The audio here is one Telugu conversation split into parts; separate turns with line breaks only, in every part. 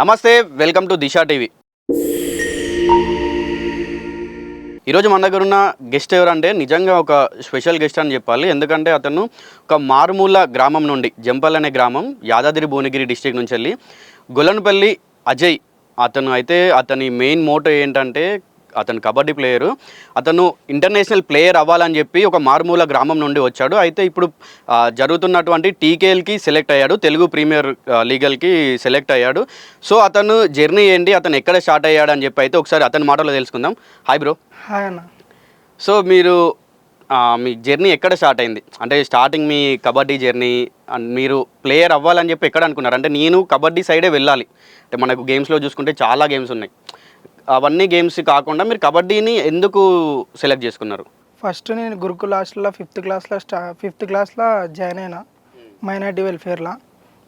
నమస్తే వెల్కమ్ టు దిశా టీవీ. ఈరోజు మన దగ్గర ఉన్న గెస్ట్ ఎవరంటే నిజంగా ఒక స్పెషల్ గెస్ట్ అని చెప్పాలి. ఎందుకంటే అతను ఒక మారుమూల గ్రామం నుండి జంపల్ అనే గ్రామం యాదాద్రి భువనగిరి డిస్టిక్ నుంచి వెళ్ళి గొల్లనపల్లి అజయ్ అతను అయితే అతని మెయిన్ మోటో ఏంటంటే అతను కబడ్డీ ప్లేయరు. అతను ఇంటర్నేషనల్ ప్లేయర్ అవ్వాలని చెప్పి ఒక మారుమూల గ్రామం నుండి వచ్చాడు. అయితే ఇప్పుడు జరుగుతున్నటువంటి టీకేఎల్కి సెలెక్ట్ అయ్యాడు. తెలుగు ప్రీమియర్ లీగల్కి సెలెక్ట్ అయ్యాడు. సో అతను జర్నీ ఏంటి అతను ఎక్కడ స్టార్ట్ అయ్యాడు అని చెప్పి అయితే ఒకసారి అతని మాటలో తెలుసుకుందాం. Hi bro.
హాయ్ అన్న.
సో మీరు మీ జర్నీ ఎక్కడ స్టార్ట్ అయింది? అంటే స్టార్టింగ్ మీ కబడ్డీ జర్నీ అండ్ మీరు ప్లేయర్ అవ్వాలని చెప్పి ఎక్కడ అనుకున్నారు? అంటే నేను కబడ్డీ సైడే వెళ్ళాలి. అంటే మనకు గేమ్స్లో చూసుకుంటే చాలా గేమ్స్ ఉన్నాయి. అవన్నీ గేమ్స్ కాకుండా మీరు కబడ్డీని ఎందుకు సెలెక్ట్ చేసుకున్నారు?
ఫస్ట్ నేను గురుకుల హాస్టల్లో ఫిఫ్త్ క్లాస్లో స్టా ఫిఫ్త్ క్లాస్లో జాయిన్ అయినా. మైనార్టీ వెల్ఫేర్లో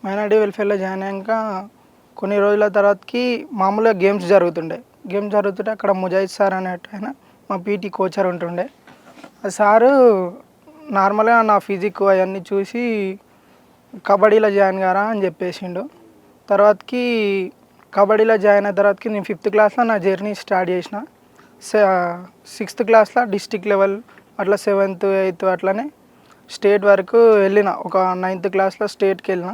మైనార్టీ వెల్ఫేర్లో జాయిన్ అయ్యాక కొన్ని రోజుల తర్వాతకి మామూలుగా గేమ్స్ జరుగుతుండే. గేమ్స్ జరుగుతుంటే అక్కడ ముజాయిద్ సార్ అనేట ఆయన మా పీటీ కోచర్ ఉంటుండే. ఆ సారు నార్మల్గా నా ఫిజిక్ అవన్నీ చూసి కబడ్డీలో జాయిన్ కారా అని చెప్పేసిండు. తర్వాతకి కబడ్డీలో జాయిన్ అయిన తర్వాతకి నేను ఫిఫ్త్ క్లాస్లో నా జర్నీ స్టార్ట్ చేసిన. సిక్స్త్ క్లాస్లో డిస్టిక్ లెవెల్ అట్లా సెవెంత్ ఎయిత్ అట్లనే స్టేట్ వరకు వెళ్ళిన. ఒక నైన్త్ క్లాస్లో స్టేట్కి వెళ్ళిన.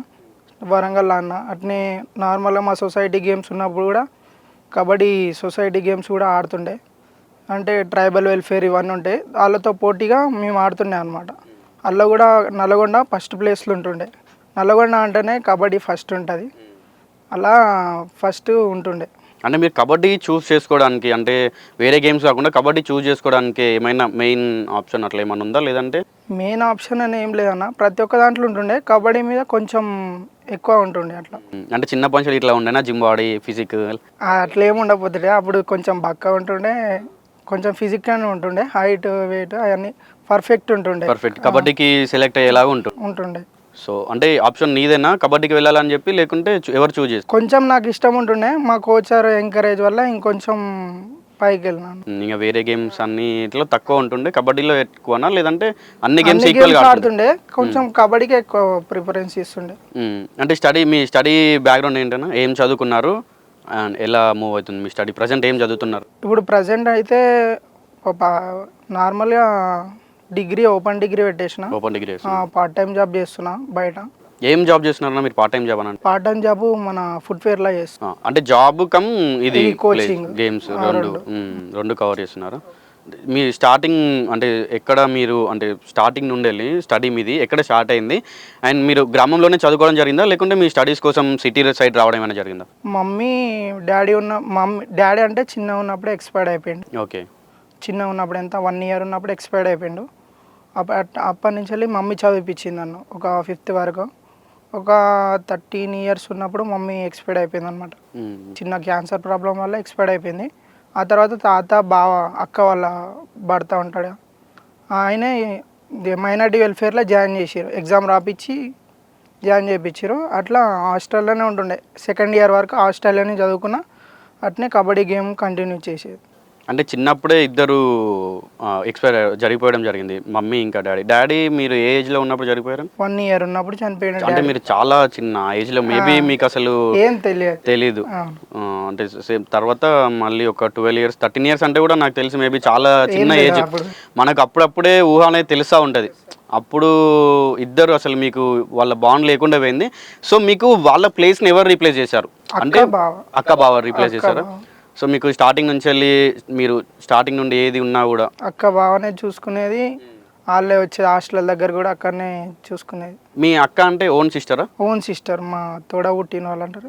వరంగల్ అన్న. అట్నే నార్మల్గా మా సొసైటీ గేమ్స్ ఉన్నప్పుడు కూడా కబడ్డీ సొసైటీ గేమ్స్ కూడా ఆడుతుండే. అంటే ట్రైబల్ వెల్ఫేర్ ఇవన్నీ ఉంటాయి. వాళ్ళతో పోటీగా మేము ఆడుతుండే అనమాట అందులో కూడా నల్గొండ ఫస్ట్ ప్లేస్లో ఉంటుండే. నల్గొండ అంటేనే కబడ్డీ ఫస్ట్ ఉంటుంది. అలా ఫస్ట్ ఉంటుండే.
అంటే మీరు కబడ్డీ చూస్ చేసుకోవడానికి అంటే వేరే గేమ్స్ కాకుండా కబడ్డీ చూస్ చేసుకోవడానికి ఏమైనా మెయిన్ ఆప్షన్ అట్లా ఏమైనా ఉందా? లేదంటే?
మెయిన్ ఆప్షన్ అని ఏం లేదన్న. ప్రతి ఒక్క దాంట్లో ఉంటుండే. కబడ్డీ మీద కొంచెం ఎక్కువ ఉంటుండే అట్లా.
అంటే చిన్నప్పటి నుంచి ఇట్లా ఉండేనా? Gym body physique?
అట్లా ఏమి ఉండకపోతుండే. అప్పుడు కొంచెం బక్క ఉంటుండే. కొంచెం ఫిజిక్గానే ఉంటుండే. హైట్ వెయిట్ అవన్నీ పర్ఫెక్ట్ ఉంటుండే.
పర్ఫెక్ట్. కబడ్డీకి సెలెక్ట్ అయ్యేలాగా ఉంటుంది
ఉంటుండే.
సో అంటే ఆప్షన్ నీదేనా? కబడ్డీకి వెళ్ళాలని చెప్పి లేకుంటే ఎవరు చూస్ చేస్తారు?
కొంచెం నాకు ఇష్టం ఉంటుండే. మా కోచర్ ఎంకరేజ్ వల్ల ఇంకొంచెం పైకి వెళ్ళినాను.
ఇంకా వేరే గేమ్స్ అన్ని ఇట్లా తక్కువ ఉంటుండే. కబడ్డీలో ఎక్కువనా? లేదంటే అన్ని గేమ్స్ ఈక్వల్
ఆడుతుండే. కొంచెం కబడ్డీకి ఎక్కువ ప్రిఫరెన్స్ ఇస్తుండే.
అంటే స్టడీ మీ స్టడీ బ్యాక్గ్రౌండ్ ఏంటన్నా? ఏం చదువుకున్నారు? అండ్ ఎలా మూవ్ అవుతుంది మీ స్టడీ? ప్రజెంట్ ఏం చదువుతున్నారు?
ఇప్పుడు ప్రజెంట్ అయితే నార్మల్గా డిగ్రీ ఓపెన్ డిగ్రీ పెట్టేసిన.
Open degree
part time job చేస్తున్నా బయట.
ఏం జాబ్ చేస్తున్నారన్నా మీరు పార్ట్ టైం జాబ్ అని
పార్ట్ టైం జాబ్ మన ఫుడ్ ఫేర్లో చేస్తున్నా.
ఆ, అంటే జాబ్ కమ్ ఇది
coaching.
గేమ్స్ రెండు.
రెండు.
కవర్ చేస్తున్నారు? మీ స్టార్టింగ్ అంటే ఎక్కడ మీరు అంటే స్టార్టింగ్ నుండి వెళ్ళి స్టడీ మీది ఎక్కడ స్టార్ట్ అయింది? అండ్ మీరు గ్రామంలోనే చదువుకోవడం జరిగిందా? లేకుంటే మీ స్టడీస్ కోసం సిటీ సైడ్ రావడం ఏమైనా జరిగిందా?
మమ్మీ డాడీ ఉన్న మమ్మీ డాడీ అంటే చిన్న ఉన్నప్పుడు ఎక్స్పైర్డ్ అయిపోయిండు.
ఓకే.
చిన్న ఉన్నప్పుడు ఎంత వన్ ఇయర్ ఉన్నప్పుడు ఎక్స్పైర్డ్ అయిపోయిండు. అప్పటి నుంచి వెళ్ళి మమ్మీ చదివిపించింది నన్ను. ఒక ఫిఫ్త్ వరకు. ఒక థర్టీన్ ఇయర్స్ ఉన్నప్పుడు మమ్మీ ఎక్స్పైర్డ్ అయిపోయింది అనమాట చిన్న క్యాన్సర్ ప్రాబ్లం వల్ల ఎక్స్పైర్డ్ అయిపోయింది. ఆ తర్వాత తాత బావ అక్క వాళ్ళ భర్త ఉంటాడు. ఆయనే మైనార్టీ వెల్ఫేర్లో జాయిన్ చేసారు ఎగ్జామ్ రాపిచ్చి జాయిన్ చేయించారు అట్లా హాస్టల్లోనే ఉంటుండే. సెకండ్ ఇయర్ వరకు హాస్టల్లోనే చదువుకున్నా. అట్నే కబడ్డీ గేమ్ కంటిన్యూ చేసేది.
అంటే చిన్నప్పుడే ఇద్దరు ఎక్స్పైర్ జరిగిపోవడం జరిగింది. మమ్మీ ఇంకా డాడీ. డాడీ మీరు ఏ ఏజ్లో ఉన్నప్పుడు జరిగిపోయారు?
వన్ ఇయర్ ఉన్నప్పుడు చనిపోయాడు
అంటే. మీరు చాలా చిన్న ఏజ్లో మేబీ మీకు అసలు
ఏం తెలియదు.
అంటే సేమ్ తర్వాత మళ్ళీ ఒక ట్వెల్వ్ ఇయర్స్ థర్టీన్ ఇయర్స్ అంటే కూడా నాకు తెలిసి మేబీ చాలా చిన్న ఏజ్. మనకు అప్పుడప్పుడే ఊహ అనేది తెలుస్తూ ఉంటుంది. అప్పుడు ఇద్దరు అసలు మీకు వాళ్ళ బాండ్ లేకుండా పోయింది. సో మీకు వాళ్ళ ప్లేస్ని ఎవరు రీప్లేస్ చేశారు? అంటే
అక్క బావ
రీప్లేస్ చేశారా. సో మీకు స్టార్టింగ్ నుంచి వెళ్ళి మీరు స్టార్టింగ్ నుండి ఏది ఉన్నా కూడా?
అక్క బావనే చూసుకునేది వాళ్ళే వచ్చేది హాస్టల్ దగ్గర కూడా అక్కడనే చూసుకునేది.
మీ అక్క అంటే ఓన్ సిస్టరా
ఓన్ సిస్టర్ మా తోడ పుట్టిన వాళ్ళు అంటారు.